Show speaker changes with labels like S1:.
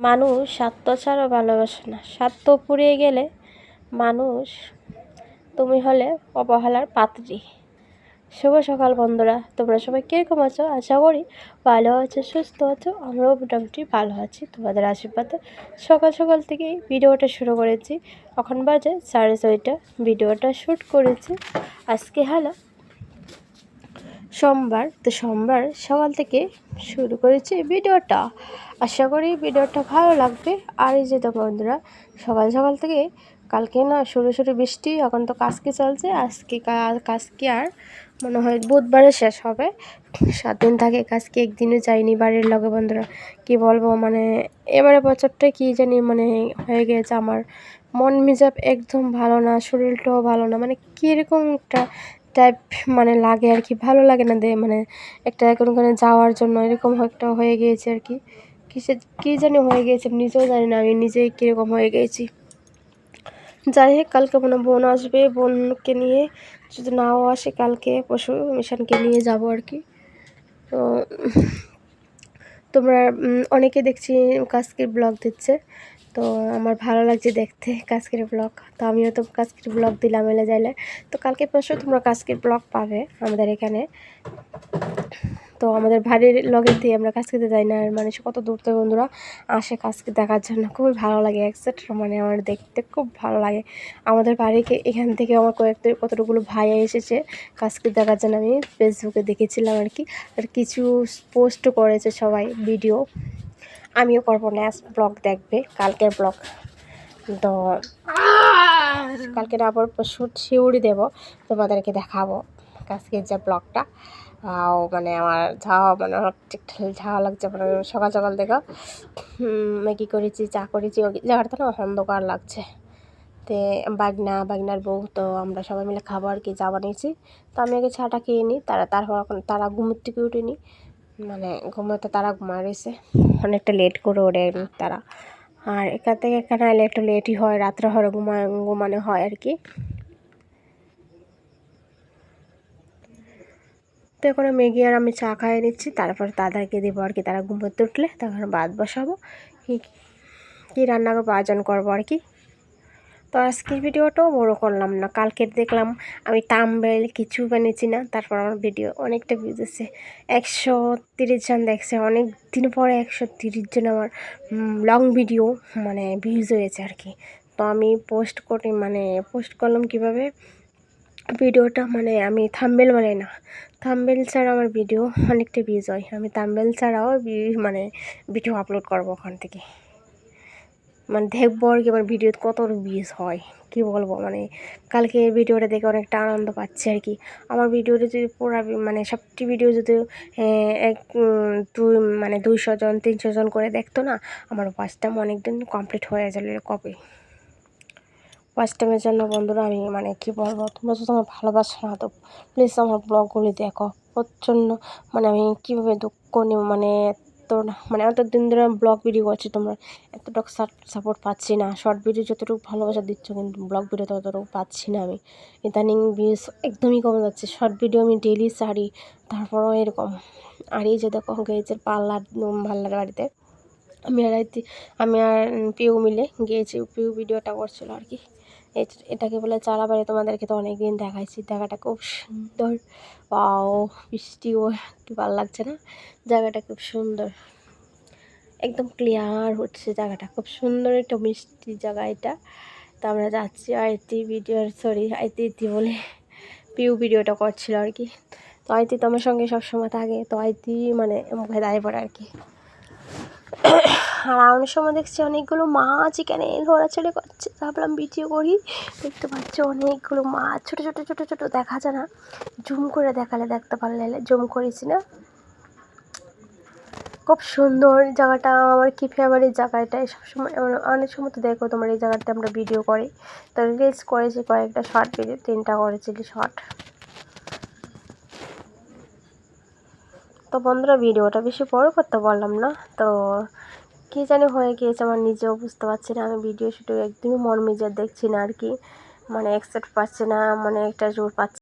S1: মানুষ স্বার্থ ছাড়াও ভালোবাসে না। স্বার্থ পুড়িয়ে গেলে মানুষ তুমি হলে অবহেলার পাত্রী। শুভ সকাল বন্ধুরা, তোমরা সবাই কীরকম আছো? আশা করি ভালো আছো, সুস্থ আছো। আমরাও মোটামুটি ভালো আছি। তোমাদের আশীর্বাদে সকাল সকাল থেকেই ভিডিওটা শুরু করেছি। এখন বাজে সাড়ে ছয়টা। ভিডিওটা শ্যুট করেছি। আজকে হলো সোমবার, তো সোমবার সকাল থেকে শুরু করেছি ভিডিওটা। আশা করি ভিডিওটা ভালো লাগবে। আর এই যে তো বন্ধুরা, সকাল সকাল থেকে কালকে না শুরু শুরু বৃষ্টি, এখন তো কাজকে চলছে, আজকে কাজকে আর? মনে হয় বুধবারে শেষ হবে। সাত দিন থাকে কাজকে একদিনও যাইনি বাড়ির লগে বন্ধুরা। কি বলব মানে এবারে বছরটা কি জানি মানে হয়ে গেছে আমার। মন মেজাব একদম ভালো না, শরীরটাও ভালো না মানে কীরকম একটা টাইপ মানে লাগে আর কি, ভালো লাগে না দে মানে একটা কোনোখানে যাওয়ার জন্য এরকম একটা হয়ে গিয়েছে আর কি। কিসে কী জানি হয়ে গিয়েছে নিজেও জানি না, আমি নিজেই কীরকম হয়ে গিয়েছি। যাই হোক, কালকে মনে বোন আসবে, বোনকে নিয়ে যদি নাও আসে কালকে পশু মিশনকে নিয়ে যাব আর কি। তো তোমরা অনেকে দেখছি কাজকের ব্লগ দিচ্ছে। তো আমার ভালো লাগছে দেখতে কাজকের ব্লগ তো আমিও তো কাজকের ব্লগ দিলাম এলে যাইলে। তো কালকে পরশু তোমরা কাজকের ব্লগ পাবে আমাদের এখানে। তো আমাদের বাড়ির লগের দিয়ে আমরা কাজ খেতে যাই না। আর মানুষ কত দূর থেকে বন্ধুরা আসে কাজকে দেখার জন্য। খুবই ভালো লাগে একসেট মানে আমার দেখতে খুব ভালো লাগে। আমাদের বাড়িকে এখান থেকে আমার কয়েকটা, কতটুকুলো ভাই এসেছে কাজকে দেখার জন্য। আমি ফেসবুকে দেখেছিলাম আর কি। আর কিছু পোস্ট করেছে সবাই ভিডিও আমিও করব নেক্সট ব্লগ দেখবে, কালকের ব্লগ তো কালকে আবার শুট শিউড়ি দেবো, তোমাদেরকে দেখাবো কাজকের যে ব্লগটা মানে আমার ঝাওয়া মানে ঠিক ঝাওয়া লাগছে মানে সকাল সকাল দেখো থেকে ম্যাগি করেছি, চা করেছি জায়গাটা না অন্ধকার লাগছে। তে বাগনা, বাগনার বউ, তো আমরা সবাই মিলে খাব আর কি, চা বানিয়েছি। তো আমি আগে চাটা খেয়ে নিই, তারা তারপর তারা ঘুমের থেকে উঠিনি। মানে ঘুমোতে তারা ঘুমায় রয়েছে। অনেকটা লেট করে ওঠে তারা। আর এখান থেকে এখানে এলে একটু লেটই হয়, রাত্রে হরে ঘুমায় ঘুমানো হয় আর কি। তো এখন ম্যাগি আর আমি চা খাইয়ে নিচ্ছি, তারপর দাদাকে দেবো আর কি। তারা ঘুমোতে উঠলে, তখন ভাত বসাবো। কী কী রান্না করব, আয়োজন করব আর কি। তো আজকের ভিডিওটাও বড় করলাম না কালকে দেখলাম আমি তামবেল কিছু বানিয়েছি না, তারপর আমার ভিডিও অনেকটা ভিউজ এসেছে। একশো তিরিশ জন দেখছে, অনেক দিন পরে একশো তিরিশ জন আমার লং ভিডিও মানে ভিউজ হয়েছে আর কি। তো আমি পোস্ট করি মানে পোস্ট করলাম কীভাবে? ভিডিওটা মানে আমি থাম্বেল মানে না। থাম্বেল ছাড়া আমার ভিডিও অনেকটা ভিউজ হয়। আমি থাম্বেল ছাড়াও মানে ভিডিও আপলোড করব ওখান থেকে। মানে দেখব আর কি আমার ভিডিওতে কত ভিউজ হয়, কী বলব? মানে কালকে ভিডিওটা দেখে অনেকটা আনন্দ পাচ্ছি আর কি। আমার ভিডিওটা যদি পুরো মানে সবটি ভিডিও যদি এক দুই মানে দুইশো জন, তিনশো জন করে দেখতো না, আমার টাইম অনেক দিন কমপ্লিট হয়ে গেল কবে? ওয়াচ টাইমের জন্য বন্ধুরা আমি মানে কী বলব, তোমরা যদি আমার ভালোবাসো না, তো প্লিজ আমার ব্লগগুলি দেখো। প্রচণ্ড মানে আমি কীভাবে দুঃখ নিই মানে তো মানে এত দিন ধরে ব্লগ ভিডিও করছি, তোমরা এতটুকু সাপোর্ট পাচ্ছি না। শর্ট ভিডিও যতটুকু ভালোবাসা দিচ্ছ, কিন্তু ব্লগ ভিডিও ততটুকু পাচ্ছি না আমি। ইদানিং ভিউস একদমই কমে যাচ্ছে। শর্ট ভিডিও আমি ডেলি সারি তারপরেও এরকম। আর এই যে দেখো গিয়েছে পার্লার পার্লার বাড়িতে। আমি আর আমি আর পিউ মিলে গিয়েছি। পিউ ভিডিওটা করছিল আর কি। এটাকে বলে চারা বাড়ি তোমাদেরকে তো অনেকদিন দেখাইছি। দেখাটা খুব সুন্দর। পাও বৃষ্টিও কি ভালো লাগছে না? জায়গাটা খুব সুন্দর। একদম ক্লিয়ার হচ্ছে জায়গাটা। খুব সুন্দর একটা মিষ্টি জায়গা এটা। তো আমরা যাচ্ছি আইতি ভিডিও সরি আইতি ইতি বলে পিউ ভিডিওটা করছিল আর কি। তো আইতি তো আমার সঙ্গে সবসময় থাকে। তো আইতি মানে মুখে দাঁড়িয়ে পড়ে আর কি। আর অনেক সময় দেখছি অনেকগুলো মাছ এখানে ছেড়ে করছে। ভাবলাম ভিডিও করি, দেখতে পাচ্ছি অনেকগুলো মাছ। ছোটো ছোটো ছোটো ছোটো দেখা যায় না। জুম করে দেখালে দেখতে পারলে জুম করেছি না? খুব সুন্দর জায়গাটা, আমার কি ফেভারিট জায়গা এটা সবসময় অনেক সময় তো দেখো তোমার এই জায়গাতে আমরা ভিডিও করি। তো রিলস করেছি কয়েকটা শর্ট ভিডিও তিনটা করেছি শর্ট তো বন্ধুরা ভিডিওটা বেশি বড় করতে বললাম না। তো কী জানি হয়ে গিয়েছে, আমার নিজেও বুঝতে পারছি না। আমি ভিডিও শুটিং একদমই মন মেজার দেখছি না আর কি। মানে অ্যাকসেপ্ট পাচ্ছি না মানে একটা জোর পাচ্ছি